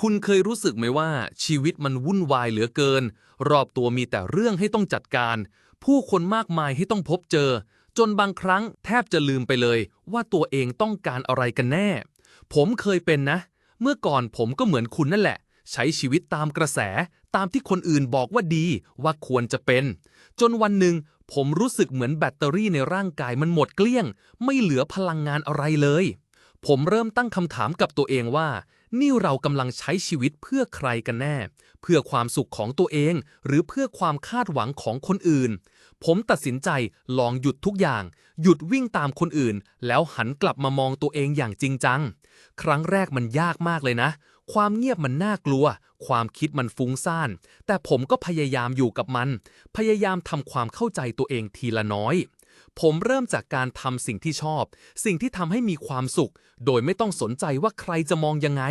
คุณเคยรู้สึกไหมว่าชีวิตมันวุ่นวายเหลือเกิน รอบตัวมีแต่เรื่องให้ต้องจัดการ ผู้คนมากมายให้ต้องพบเจอ จนบางครั้งแทบจะลืมไปเลย ว่าตัวเองต้องการอะไรกันแน่ ผมเคยเป็นนะ เมื่อก่อนผมก็เหมือนคุณนั่นแหละ ใช้ชีวิตตามกระแส ตามที่คนอื่นบอกว่าดีว่าควรจะเป็น จนวันหนึ่งผมรู้สึกเหมือนแบตเตอรี่ในร่างกายมันหมดเกลี้ยง ไม่เหลือพลังงานอะไรเลย ผมเริ่มตั้งคำถามกับตัวเองว่า นี่เรากำลังใช้ชีวิตเพื่อใครกันแน่ เพื่อความสุขของตัวเอง หรือเพื่อความคาดหวังของคนอื่น ผมตัดสินใจลองหยุดทุกอย่าง หยุดวิ่งตามคนอื่น แล้วหันกลับมามองตัวเองอย่างจริงจัง ครั้งแรกมันยากมากเลยนะ ความเงียบมันน่ากลัว ความคิดมันฟุ้งซ่าน แต่ผมก็พยายามอยู่กับมัน พยายามทำความเข้าใจตัวเองทีละน้อย ผมเริ่มจากการทำสิ่งที่ชอบ สิ่งที่ทำให้มีความสุข โดยไม่ต้องสนใจว่าใครจะมองยังไง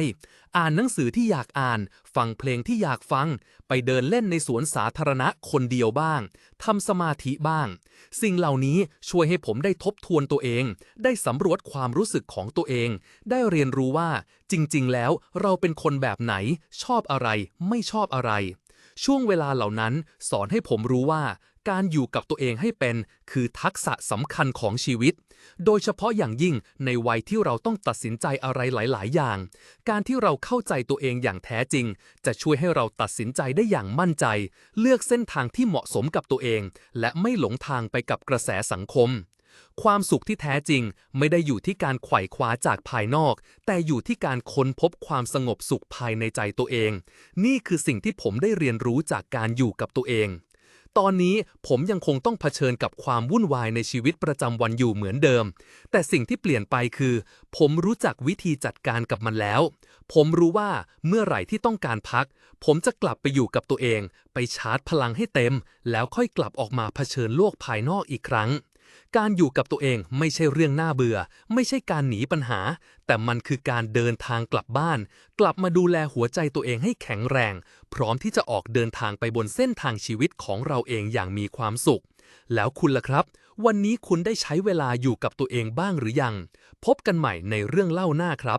อ่านหนังสือที่อยากอ่าน ฟังเพลงที่อยากฟัง ไปเดินเล่นในสวนสาธารณะคนเดียวบ้างทำสมาธิบ้าง สิ่งเหล่านี้ช่วยให้ผมได้ทบทวนตัวเอง ได้สำรวจความรู้สึกของตัวเอง ได้เรียนรู้ว่า จริง ๆ แล้วเราเป็นคนแบบไหน ชอบอะไร ไม่ชอบอะไรช่วงเวลาเหล่านั้นสอนให้ผมรู้ว่า การอยู่กับตัวเองให้เป็นคือทักษะสำคัญของชีวิต โดยเฉพาะอย่างยิ่งในวัยที่เราต้องตัดสินใจอะไรหลาย ๆ อย่าง การที่เราเข้าใจตัวเองอย่างแท้จริง จะช่วยให้เราตัดสินใจได้อย่างมั่นใจ เลือกเส้นทางที่เหมาะสมกับตัวเอง และไม่หลงทางไปกับกระแสสังคม ความสุขที่แท้จริงไม่ได้อยู่ที่การไขว่คว้าจากภายนอก แต่อยู่ที่การค้นพบความสงบสุขภายในใจตัวเอง นี่คือสิ่งที่ผมได้เรียนรู้จากการอยู่กับตัวเอง ตอนนี้ผมยังคงต้องเผชิญกับความวุ่นวายในชีวิตประจำวันอยู่เหมือนเดิม แต่สิ่งที่เปลี่ยนไปคือ ผมรู้จักวิธีจัดการกับมันแล้ว ผมรู้ว่าเมื่อไหร่ที่ต้องการพัก ผมจะกลับไปอยู่กับตัวเอง ไปชาร์จพลังให้เต็ม แล้วค่อยกลับออกมาเผชิญโลกภายนอกอีกครั้ง การอยู่กับตัวเองไม่ใช่เรื่องน่าเบื่อ ไม่ใช่การหนีปัญหา แต่มันคือการเดินทางกลับบ้าน กลับมาดูแลหัวใจตัวเองให้แข็งแรง พร้อมที่จะออกเดินทางไปบนเส้นทางชีวิตของเราเองอย่างมีความสุข แล้วคุณล่ะครับ วันนี้คุณได้ใช้เวลาอยู่กับตัวเองบ้างหรือยัง พบกันใหม่ในเรื่องเล่าหน้าครับ